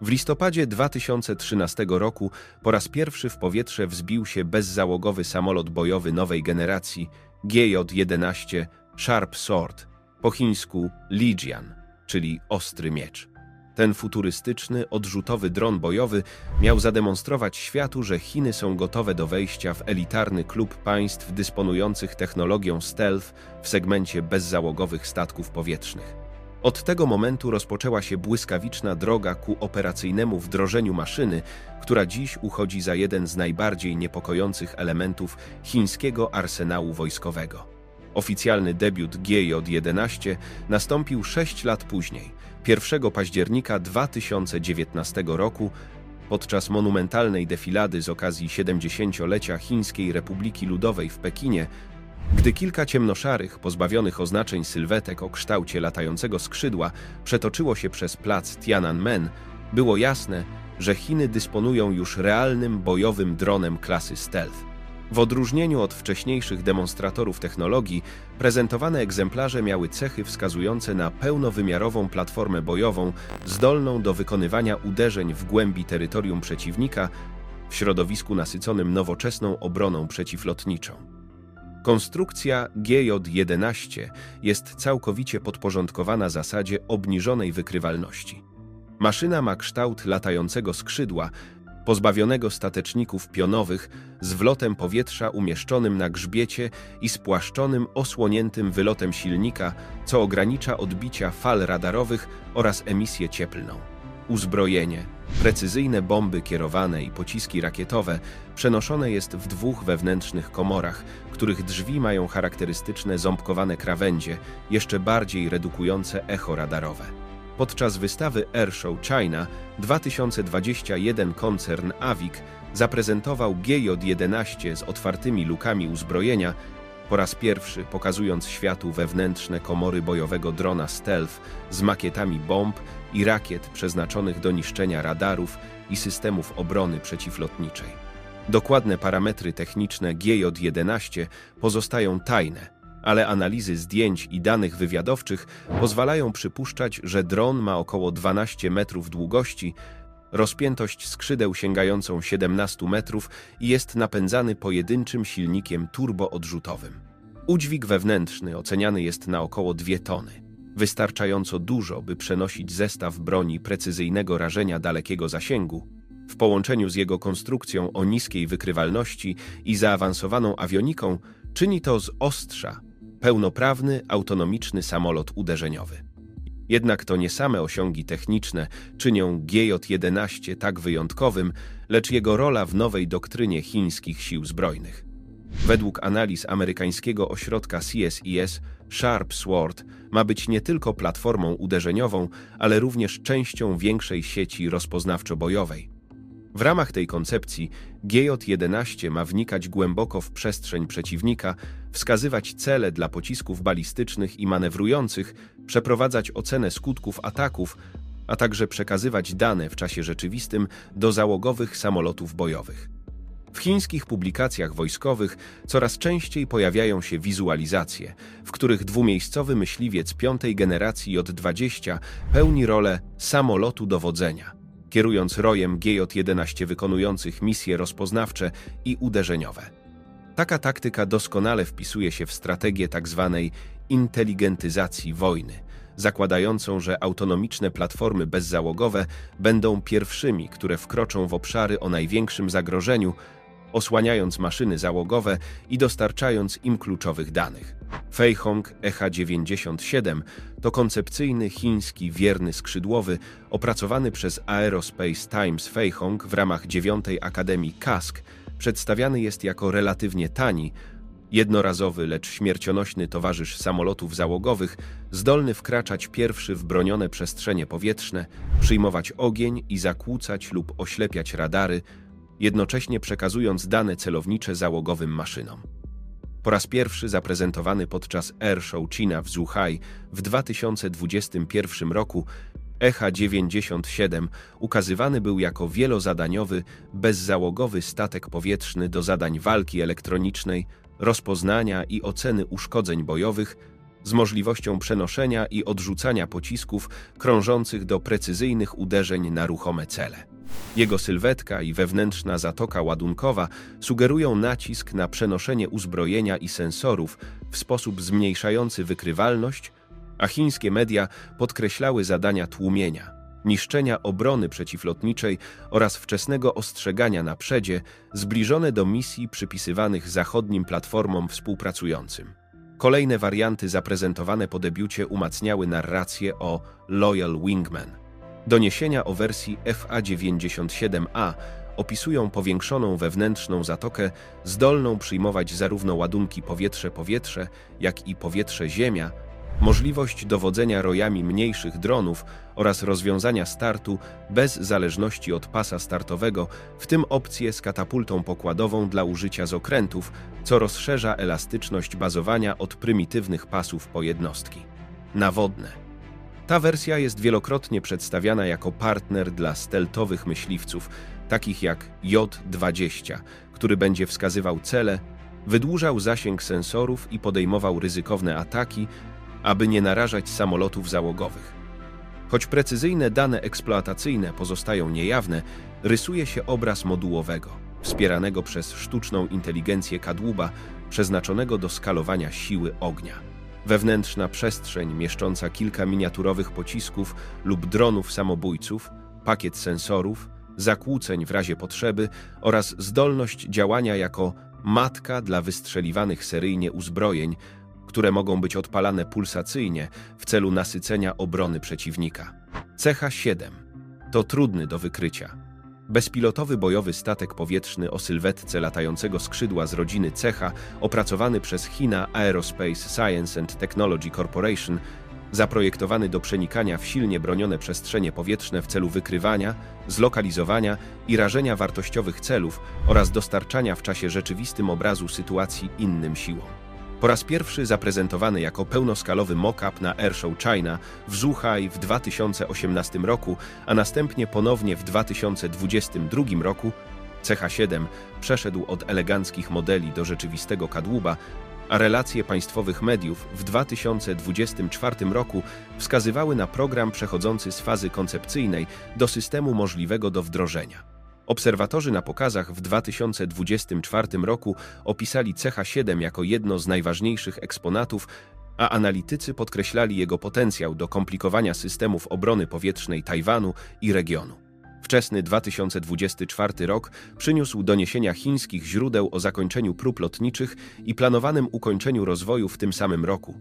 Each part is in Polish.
W listopadzie 2013 roku po raz pierwszy w powietrze wzbił się bezzałogowy samolot bojowy nowej generacji GJ-11 Sharp Sword, po chińsku Lijian, czyli ostry miecz. Ten futurystyczny, odrzutowy dron bojowy miał zademonstrować światu, że Chiny są gotowe do wejścia w elitarny klub państw dysponujących technologią stealth w segmencie bezzałogowych statków powietrznych. Od tego momentu rozpoczęła się błyskawiczna droga ku operacyjnemu wdrożeniu maszyny, która dziś uchodzi za jeden z najbardziej niepokojących elementów chińskiego arsenału wojskowego. Oficjalny debiut GJ-11 nastąpił 6 lat później, 1 października 2019 roku, podczas monumentalnej defilady z okazji 70-lecia Chińskiej Republiki Ludowej w Pekinie, gdy kilka ciemnoszarych, pozbawionych oznaczeń sylwetek o kształcie latającego skrzydła przetoczyło się przez plac Tiananmen, było jasne, że Chiny dysponują już realnym bojowym dronem klasy stealth. W odróżnieniu od wcześniejszych demonstratorów technologii, prezentowane egzemplarze miały cechy wskazujące na pełnowymiarową platformę bojową zdolną do wykonywania uderzeń w głębi terytorium przeciwnika w środowisku nasyconym nowoczesną obroną przeciwlotniczą. Konstrukcja GJ-11 jest całkowicie podporządkowana zasadzie obniżonej wykrywalności. Maszyna ma kształt latającego skrzydła, pozbawionego stateczników pionowych, z wlotem powietrza umieszczonym na grzbiecie i spłaszczonym, osłoniętym wylotem silnika, co ogranicza odbicia fal radarowych oraz emisję cieplną. Uzbrojenie, precyzyjne bomby kierowane i pociski rakietowe przenoszone jest w dwóch wewnętrznych komorach, których drzwi mają charakterystyczne ząbkowane krawędzie, jeszcze bardziej redukujące echo radarowe. Podczas wystawy Airshow China 2021 koncern Avic zaprezentował GJ-11 z otwartymi lukami uzbrojenia, po raz pierwszy pokazując światu wewnętrzne komory bojowego drona stealth z makietami bomb i rakiet przeznaczonych do niszczenia radarów i systemów obrony przeciwlotniczej. Dokładne parametry techniczne GJ-11 pozostają tajne, ale analizy zdjęć i danych wywiadowczych pozwalają przypuszczać, że dron ma około 12 metrów długości, rozpiętość skrzydeł sięgającą 17 metrów i jest napędzany pojedynczym silnikiem turboodrzutowym. Udźwig wewnętrzny oceniany jest na około 2 tony. Wystarczająco dużo, by przenosić zestaw broni precyzyjnego rażenia dalekiego zasięgu, w połączeniu z jego konstrukcją o niskiej wykrywalności i zaawansowaną awioniką, czyni to z ostrza pełnoprawny, autonomiczny samolot uderzeniowy. Jednak to nie same osiągi techniczne czynią GJ-11 tak wyjątkowym, lecz jego rola w nowej doktrynie chińskich sił zbrojnych. Według analiz amerykańskiego ośrodka CSIS, Sharp Sword ma być nie tylko platformą uderzeniową, ale również częścią większej sieci rozpoznawczo-bojowej. W ramach tej koncepcji GJ-11 ma wnikać głęboko w przestrzeń przeciwnika, wskazywać cele dla pocisków balistycznych i manewrujących, przeprowadzać ocenę skutków ataków, a także przekazywać dane w czasie rzeczywistym do załogowych samolotów bojowych. W chińskich publikacjach wojskowych coraz częściej pojawiają się wizualizacje, w których dwumiejscowy myśliwiec piątej generacji J-20 pełni rolę samolotu dowodzenia – kierując rojem GJ-11 wykonujących misje rozpoznawcze i uderzeniowe. Taka taktyka doskonale wpisuje się w strategię tzw. Tak inteligentyzacji wojny, zakładającą, że autonomiczne platformy bezzałogowe będą pierwszymi, które wkroczą w obszary o największym zagrożeniu, osłaniając maszyny załogowe i dostarczając im kluczowych danych. Feihong EH-97 to koncepcyjny chiński wierny skrzydłowy opracowany przez Aerospace Times Feihong w ramach dziewiątej Akademii KASK przedstawiany jest jako relatywnie tani, jednorazowy, lecz śmiercionośny towarzysz samolotów załogowych, zdolny wkraczać pierwszy w bronione przestrzenie powietrzne, przyjmować ogień i zakłócać lub oślepiać radary, jednocześnie przekazując dane celownicze załogowym maszynom. Po raz pierwszy zaprezentowany podczas Airshow China w Zhuhai w 2021 roku, EH-97 ukazywany był jako wielozadaniowy, bezzałogowy statek powietrzny do zadań walki elektronicznej, rozpoznania i oceny uszkodzeń bojowych z możliwością przenoszenia i odrzucania pocisków krążących do precyzyjnych uderzeń na ruchome cele. Jego sylwetka i wewnętrzna zatoka ładunkowa sugerują nacisk na przenoszenie uzbrojenia i sensorów w sposób zmniejszający wykrywalność, a chińskie media podkreślały zadania tłumienia, niszczenia obrony przeciwlotniczej oraz wczesnego ostrzegania na przedzie zbliżone do misji przypisywanych zachodnim platformom współpracującym. Kolejne warianty zaprezentowane po debiucie umacniały narrację o Loyal Wingman. Doniesienia o wersji FA97A opisują powiększoną wewnętrzną zatokę zdolną przyjmować zarówno ładunki powietrze-powietrze, jak i powietrze-ziemia, możliwość dowodzenia rojami mniejszych dronów oraz rozwiązania startu bez zależności od pasa startowego, w tym opcję z katapultą pokładową dla użycia z okrętów, co rozszerza elastyczność bazowania od prymitywnych pasów po jednostki. Nawodne. Ta wersja jest wielokrotnie przedstawiana jako partner dla steltowych myśliwców, takich jak J-20, który będzie wskazywał cele, wydłużał zasięg sensorów i podejmował ryzykowne ataki, aby nie narażać samolotów załogowych. Choć precyzyjne dane eksploatacyjne pozostają niejawne, rysuje się obraz modułowego, wspieranego przez sztuczną inteligencję kadłuba, przeznaczonego do skalowania siły ognia. Wewnętrzna przestrzeń mieszcząca kilka miniaturowych pocisków lub dronów samobójców, pakiet sensorów, zakłóceń w razie potrzeby oraz zdolność działania jako matka dla wystrzeliwanych seryjnie uzbrojeń, które mogą być odpalane pulsacyjnie w celu nasycenia obrony przeciwnika. Cecha 7 to trudny do wykrycia. Bezpilotowy bojowy statek powietrzny o sylwetce latającego skrzydła z rodziny Cecha, opracowany przez China Aerospace Science and Technology Corporation, zaprojektowany do przenikania w silnie bronione przestrzenie powietrzne w celu wykrywania, zlokalizowania i rażenia wartościowych celów oraz dostarczania w czasie rzeczywistym obrazu sytuacji innym siłom. Po raz pierwszy zaprezentowany jako pełnoskalowy mock-up na Airshow China w Zhuhai w 2018 roku, a następnie ponownie w 2022 roku, CH-7 przeszedł od eleganckich modeli do rzeczywistego kadłuba, a relacje państwowych mediów w 2024 roku wskazywały na program przechodzący z fazy koncepcyjnej do systemu możliwego do wdrożenia. Obserwatorzy na pokazach w 2024 roku opisali cecha 7 jako jedno z najważniejszych eksponatów, a analitycy podkreślali jego potencjał do komplikowania systemów obrony powietrznej Tajwanu i regionu. Wczesny 2024 rok przyniósł doniesienia chińskich źródeł o zakończeniu prób lotniczych i planowanym ukończeniu rozwoju w tym samym roku.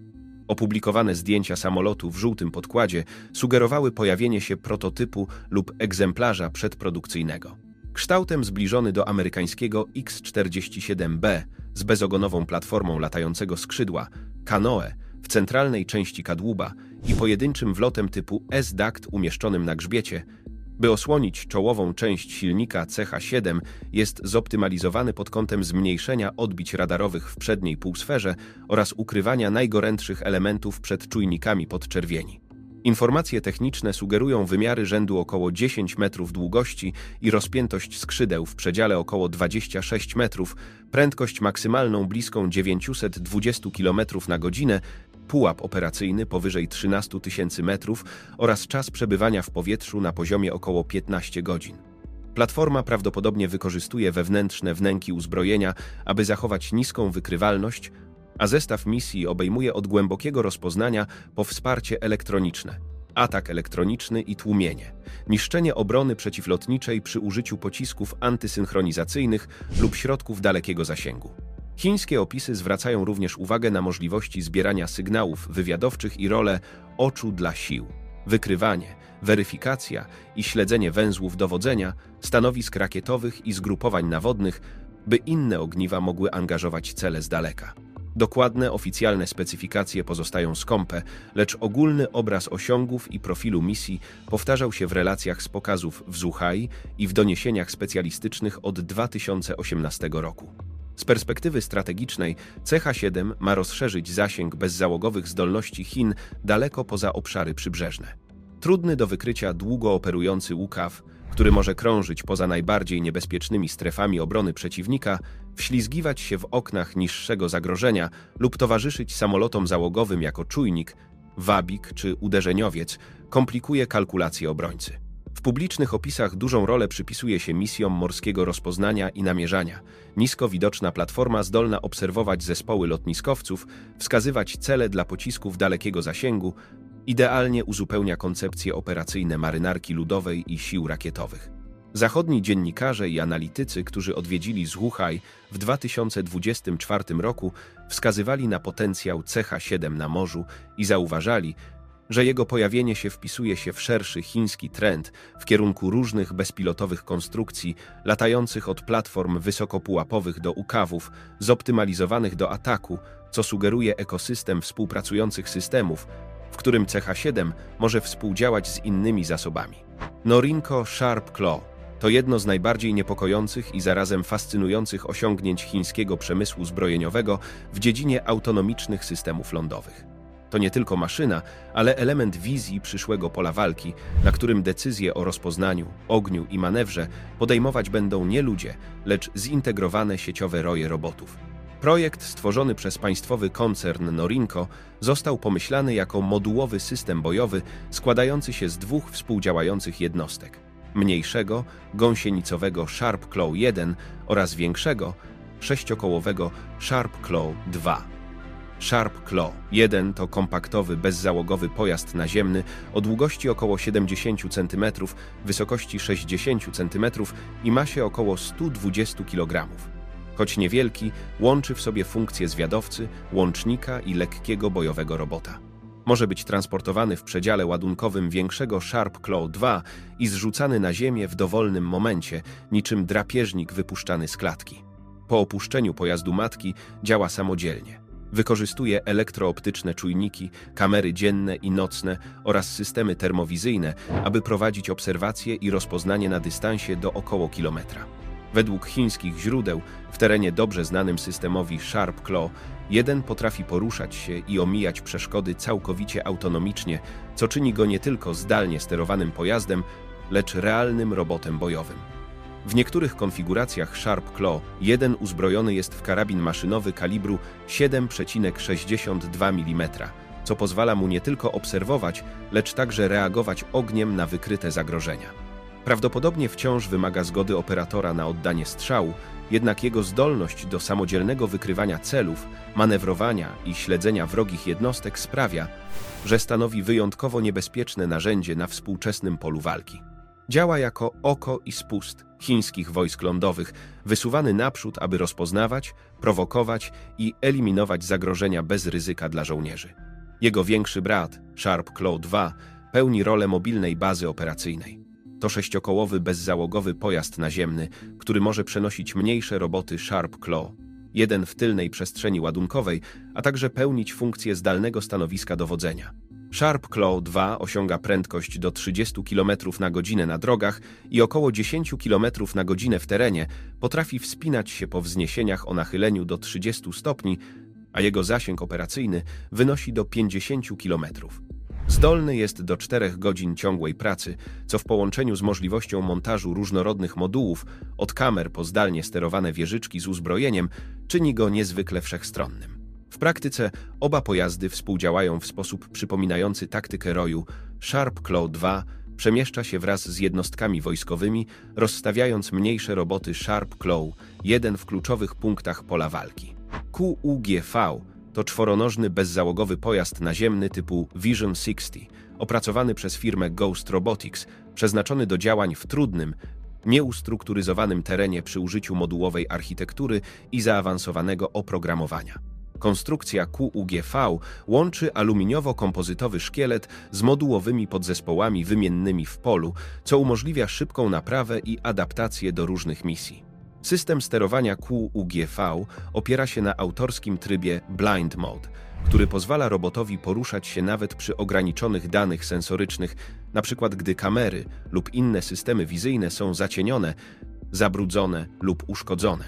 Opublikowane zdjęcia samolotu w żółtym podkładzie sugerowały pojawienie się prototypu lub egzemplarza przedprodukcyjnego. Kształtem zbliżony do amerykańskiego X-47B z bezogonową platformą latającego skrzydła, kanoe w centralnej części kadłuba i pojedynczym wlotem typu S-Duct umieszczonym na grzbiecie, by osłonić czołową część silnika CH-7 jest zoptymalizowany pod kątem zmniejszenia odbić radarowych w przedniej półsferze oraz ukrywania najgorętszych elementów przed czujnikami podczerwieni. Informacje techniczne sugerują wymiary rzędu około 10 metrów długości i rozpiętość skrzydeł w przedziale około 26 metrów, prędkość maksymalną bliską 920 km na godzinę, pułap operacyjny powyżej 13 tysięcy metrów oraz czas przebywania w powietrzu na poziomie około 15 godzin. Platforma prawdopodobnie wykorzystuje wewnętrzne wnęki uzbrojenia, aby zachować niską wykrywalność, a zestaw misji obejmuje od głębokiego rozpoznania po wsparcie elektroniczne, atak elektroniczny i tłumienie, niszczenie obrony przeciwlotniczej przy użyciu pocisków antysynchronizacyjnych lub środków dalekiego zasięgu. Chińskie opisy zwracają również uwagę na możliwości zbierania sygnałów wywiadowczych i rolę oczu dla sił, wykrywanie, weryfikacja i śledzenie węzłów dowodzenia, stanowisk rakietowych i zgrupowań nawodnych, by inne ogniwa mogły angażować cele z daleka. Dokładne, oficjalne specyfikacje pozostają skąpe, lecz ogólny obraz osiągów i profilu misji powtarzał się w relacjach z pokazów w Zuhai i w doniesieniach specjalistycznych od 2018 roku. Z perspektywy strategicznej CH-7 ma rozszerzyć zasięg bezzałogowych zdolności Chin daleko poza obszary przybrzeżne. Trudny do wykrycia długo operujący UKAW który może krążyć poza najbardziej niebezpiecznymi strefami obrony przeciwnika, wślizgiwać się w oknach niższego zagrożenia lub towarzyszyć samolotom załogowym jako czujnik, wabik czy uderzeniowiec, komplikuje kalkulacje obrońcy. W publicznych opisach dużą rolę przypisuje się misjom morskiego rozpoznania i namierzania. Nisko widoczna platforma zdolna obserwować zespoły lotniskowców, wskazywać cele dla pocisków dalekiego zasięgu, idealnie uzupełnia koncepcje operacyjne marynarki ludowej i sił rakietowych. Zachodni dziennikarze i analitycy, którzy odwiedzili Zhuhai w 2024 roku, wskazywali na potencjał CH-7 na morzu i zauważali, że jego pojawienie się wpisuje się w szerszy chiński trend w kierunku różnych bezpilotowych konstrukcji latających od platform wysokopułapowych do ukawów, zoptymalizowanych do ataku, co sugeruje ekosystem współpracujących systemów, w którym CH-7 może współdziałać z innymi zasobami. Norinco Sharp Claw to jedno z najbardziej niepokojących i zarazem fascynujących osiągnięć chińskiego przemysłu zbrojeniowego w dziedzinie autonomicznych systemów lądowych. To nie tylko maszyna, ale element wizji przyszłego pola walki, na którym decyzje o rozpoznaniu, ogniu i manewrze podejmować będą nie ludzie, lecz zintegrowane sieciowe roje robotów. Projekt stworzony przez państwowy koncern Norinco został pomyślany jako modułowy system bojowy składający się z dwóch współdziałających jednostek. Mniejszego, gąsienicowego Sharp Claw 1 oraz większego, sześciokołowego Sharp Claw 2. Sharp Claw 1 to kompaktowy, bezzałogowy pojazd naziemny o długości około 70 cm, wysokości 60 cm i masie około 120 kg. Choć niewielki, łączy w sobie funkcje zwiadowcy, łącznika i lekkiego bojowego robota. Może być transportowany w przedziale ładunkowym większego Sharp Claw 2 i zrzucany na ziemię w dowolnym momencie, niczym drapieżnik wypuszczany z klatki. Po opuszczeniu pojazdu matki działa samodzielnie. Wykorzystuje elektrooptyczne czujniki, kamery dzienne i nocne oraz systemy termowizyjne, aby prowadzić obserwacje i rozpoznanie na dystansie do około kilometra. Według chińskich źródeł, w terenie dobrze znanym systemowi Sharp Claw, jeden potrafi poruszać się i omijać przeszkody całkowicie autonomicznie, co czyni go nie tylko zdalnie sterowanym pojazdem, lecz realnym robotem bojowym. W niektórych konfiguracjach Sharp Claw 1 uzbrojony jest w karabin maszynowy kalibru 7,62 mm, co pozwala mu nie tylko obserwować, lecz także reagować ogniem na wykryte zagrożenia. Prawdopodobnie wciąż wymaga zgody operatora na oddanie strzału, jednak jego zdolność do samodzielnego wykrywania celów, manewrowania i śledzenia wrogich jednostek sprawia, że stanowi wyjątkowo niebezpieczne narzędzie na współczesnym polu walki. Działa jako oko i spust chińskich wojsk lądowych, wysuwany naprzód, aby rozpoznawać, prowokować i eliminować zagrożenia bez ryzyka dla żołnierzy. Jego większy brat, Sharp Claw 2, pełni rolę mobilnej bazy operacyjnej. To sześciokołowy, bezzałogowy pojazd naziemny, który może przenosić mniejsze roboty Sharp Claw, jeden w tylnej przestrzeni ładunkowej, a także pełnić funkcję zdalnego stanowiska dowodzenia. Sharp Claw 2 osiąga prędkość do 30 km na godzinę na drogach i około 10 km na godzinę w terenie, potrafi wspinać się po wzniesieniach o nachyleniu do 30 stopni, a jego zasięg operacyjny wynosi do 50 km. Zdolny jest do 4 godzin ciągłej pracy, co w połączeniu z możliwością montażu różnorodnych modułów, od kamer po zdalnie sterowane wieżyczki z uzbrojeniem, czyni go niezwykle wszechstronnym. W praktyce oba pojazdy współdziałają w sposób przypominający taktykę roju. Sharp Claw 2 przemieszcza się wraz z jednostkami wojskowymi, rozstawiając mniejsze roboty Sharp Claw 1 w kluczowych punktach pola walki. QUGV to czworonożny bezzałogowy pojazd naziemny typu Vision 60, opracowany przez firmę Ghost Robotics, przeznaczony do działań w trudnym, nieustrukturyzowanym terenie przy użyciu modułowej architektury i zaawansowanego oprogramowania. Konstrukcja QUGV łączy aluminiowo-kompozytowy szkielet z modułowymi podzespołami wymiennymi w polu, co umożliwia szybką naprawę i adaptację do różnych misji. System sterowania QUGV opiera się na autorskim trybie Blind Mode, który pozwala robotowi poruszać się nawet przy ograniczonych danych sensorycznych, np. gdy kamery lub inne systemy wizyjne są zacienione, zabrudzone lub uszkodzone.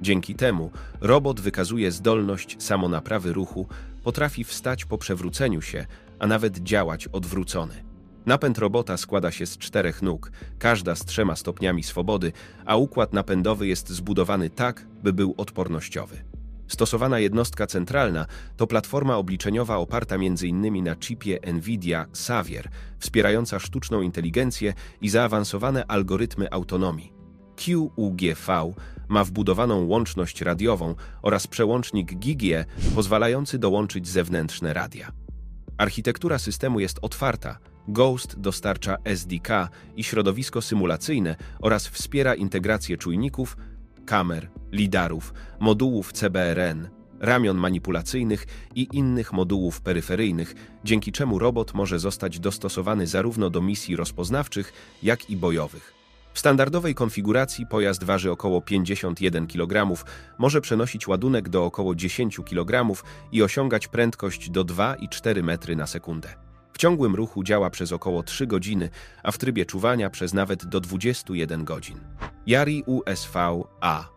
Dzięki temu robot wykazuje zdolność samonaprawy ruchu, potrafi wstać po przewróceniu się, a nawet działać odwrócony. Napęd robota składa się z czterech nóg, każda z trzema stopniami swobody, a układ napędowy jest zbudowany tak, by był odpornościowy. Stosowana jednostka centralna to platforma obliczeniowa oparta m.in. na chipie NVIDIA Xavier, wspierająca sztuczną inteligencję i zaawansowane algorytmy autonomii. QUGV ma wbudowaną łączność radiową oraz przełącznik GIGE pozwalający dołączyć zewnętrzne radia. Architektura systemu jest otwarta. Ghost dostarcza SDK i środowisko symulacyjne oraz wspiera integrację czujników, kamer, lidarów, modułów CBRN, ramion manipulacyjnych i innych modułów peryferyjnych, dzięki czemu robot może zostać dostosowany zarówno do misji rozpoznawczych, jak i bojowych. W standardowej konfiguracji pojazd waży około 51 kg, może przenosić ładunek do około 10 kg i osiągać prędkość do 2,4 metry na sekundę. W ciągłym ruchu działa przez około 3 godziny, a w trybie czuwania przez nawet do 21 godzin. Yari USV-A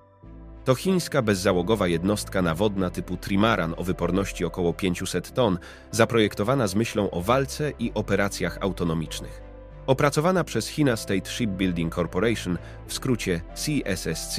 to chińska bezzałogowa jednostka nawodna typu Trimaran o wyporności około 500 ton, zaprojektowana z myślą o walce i operacjach autonomicznych. Opracowana przez China State Shipbuilding Corporation, w skrócie CSSC,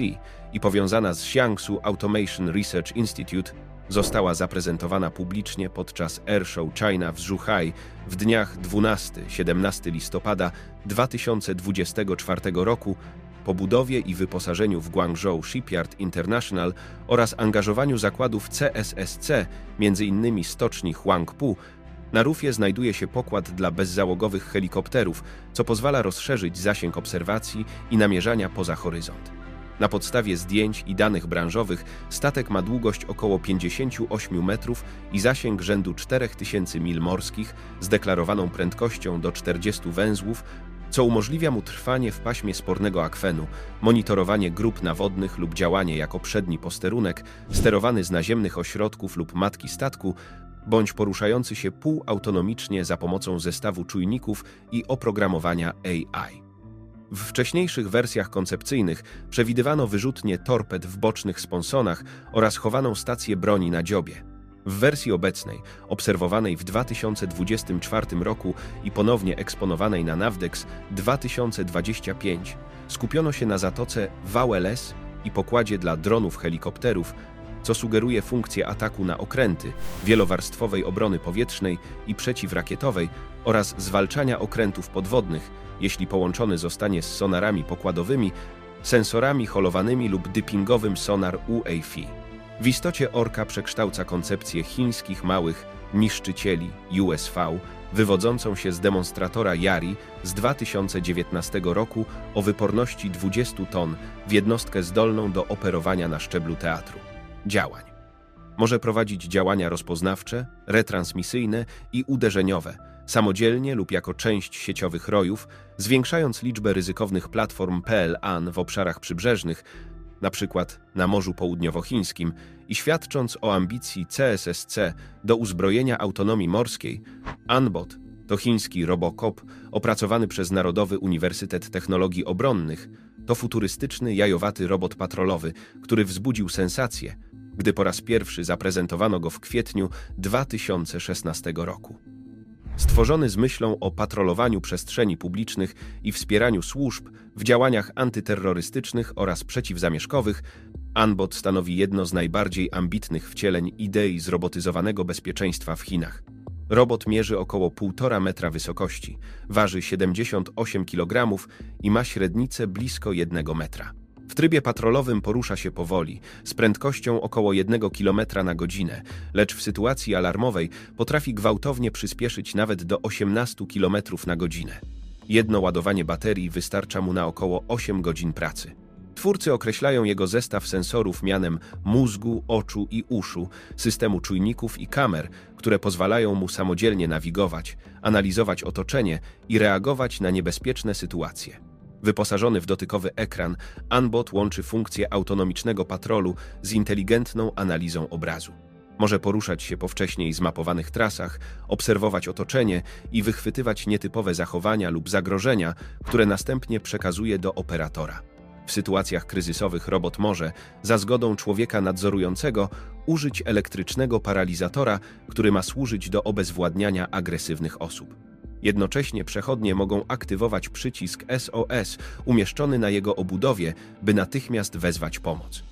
i powiązana z Jiangsu Automation Research Institute, została zaprezentowana publicznie podczas Airshow China w Zhuhai w dniach 12-17 listopada 2024 roku po budowie i wyposażeniu w Guangzhou Shipyard International oraz angażowaniu zakładów CSSC, m.in. stoczni Huangpu, na rufie znajduje się pokład dla bezzałogowych helikopterów, co pozwala rozszerzyć zasięg obserwacji i namierzania poza horyzont. Na podstawie zdjęć i danych branżowych statek ma długość około 58 metrów i zasięg rzędu 4000 mil morskich z deklarowaną prędkością do 40 węzłów, co umożliwia mu trwanie w paśmie spornego akwenu, monitorowanie grup nawodnych lub działanie jako przedni posterunek, sterowany z naziemnych ośrodków lub matki statku, bądź poruszający się półautonomicznie za pomocą zestawu czujników i oprogramowania AI. W wcześniejszych wersjach koncepcyjnych przewidywano wyrzutnie torped w bocznych sponsonach oraz chowaną stację broni na dziobie. W wersji obecnej, obserwowanej w 2024 roku i ponownie eksponowanej na Navdex 2025, skupiono się na zatoce VLS i pokładzie dla dronów helikopterów, co sugeruje funkcję ataku na okręty, wielowarstwowej obrony powietrznej i przeciwrakietowej oraz zwalczania okrętów podwodnych, jeśli połączony zostanie z sonarami pokładowymi, sensorami holowanymi lub dippingowym sonar UAV. W istocie Orka przekształca koncepcję chińskich małych niszczycieli USV, wywodzącą się z demonstratora Yari z 2019 roku o wyporności 20 ton w jednostkę zdolną do operowania na szczeblu teatru działań. Może prowadzić działania rozpoznawcze, retransmisyjne i uderzeniowe, samodzielnie lub jako część sieciowych rojów, zwiększając liczbę ryzykownych platform PLAN w obszarach przybrzeżnych, np. na Morzu Południowochińskim, i świadcząc o ambicji CSSC do uzbrojenia autonomii morskiej, ANBOT to chiński Robocop opracowany przez Narodowy Uniwersytet Technologii Obronnych, to futurystyczny, jajowaty robot patrolowy, który wzbudził sensację – gdy po raz pierwszy zaprezentowano go w kwietniu 2016 roku. Stworzony z myślą o patrolowaniu przestrzeni publicznych i wspieraniu służb w działaniach antyterrorystycznych oraz przeciwzamieszkowych, Anbot stanowi jedno z najbardziej ambitnych wcieleń idei zrobotyzowanego bezpieczeństwa w Chinach. Robot mierzy około 1,5 metra wysokości, waży 78 kg i ma średnicę blisko 1 metra. W trybie patrolowym porusza się powoli, z prędkością około 1 km na godzinę, lecz w sytuacji alarmowej potrafi gwałtownie przyspieszyć nawet do 18 km na godzinę. Jedno ładowanie baterii wystarcza mu na około 8 godzin pracy. Twórcy określają jego zestaw sensorów mianem mózgu, oczu i uszu, systemu czujników i kamer, które pozwalają mu samodzielnie nawigować, analizować otoczenie i reagować na niebezpieczne sytuacje. Wyposażony w dotykowy ekran, Anbot łączy funkcję autonomicznego patrolu z inteligentną analizą obrazu. Może poruszać się po wcześniej zmapowanych trasach, obserwować otoczenie i wychwytywać nietypowe zachowania lub zagrożenia, które następnie przekazuje do operatora. W sytuacjach kryzysowych robot może, za zgodą człowieka nadzorującego, użyć elektrycznego paralizatora, który ma służyć do obezwładniania agresywnych osób. Jednocześnie przechodnie mogą aktywować przycisk SOS umieszczony na jego obudowie, by natychmiast wezwać pomoc.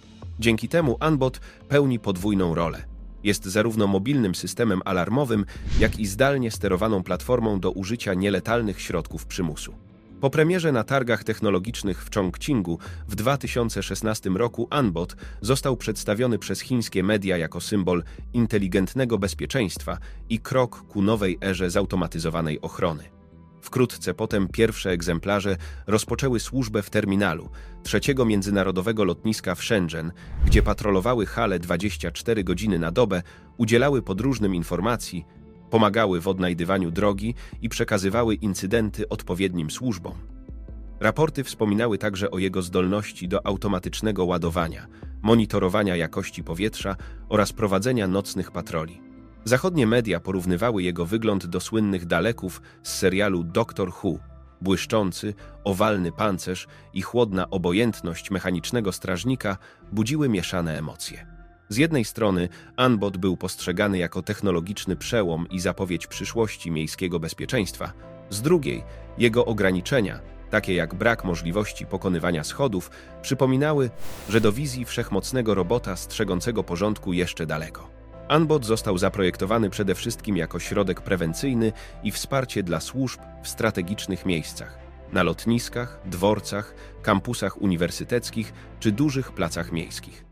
Dzięki temu Anbot pełni podwójną rolę. Jest zarówno mobilnym systemem alarmowym, jak i zdalnie sterowaną platformą do użycia nieletalnych środków przymusu. Po premierze na targach technologicznych w Chongqingu w 2016 roku Anbot został przedstawiony przez chińskie media jako symbol inteligentnego bezpieczeństwa i krok ku nowej erze zautomatyzowanej ochrony. Wkrótce potem pierwsze egzemplarze rozpoczęły służbę w terminalu trzeciego międzynarodowego lotniska w Shenzhen, gdzie patrolowały hale 24 godziny na dobę, udzielały podróżnym informacji, pomagały w odnajdywaniu drogi i przekazywały incydenty odpowiednim służbom. Raporty wspominały także o jego zdolności do automatycznego ładowania, monitorowania jakości powietrza oraz prowadzenia nocnych patroli. Zachodnie media porównywały jego wygląd do słynnych daleków z serialu Doctor Who. Błyszczący, owalny pancerz i chłodna obojętność mechanicznego strażnika budziły mieszane emocje. Z jednej strony Anbot był postrzegany jako technologiczny przełom i zapowiedź przyszłości miejskiego bezpieczeństwa, z drugiej jego ograniczenia, takie jak brak możliwości pokonywania schodów, przypominały, że do wizji wszechmocnego robota strzegącego porządku jeszcze daleko. Anbot został zaprojektowany przede wszystkim jako środek prewencyjny i wsparcie dla służb w strategicznych miejscach na lotniskach, dworcach, kampusach uniwersyteckich czy dużych placach miejskich.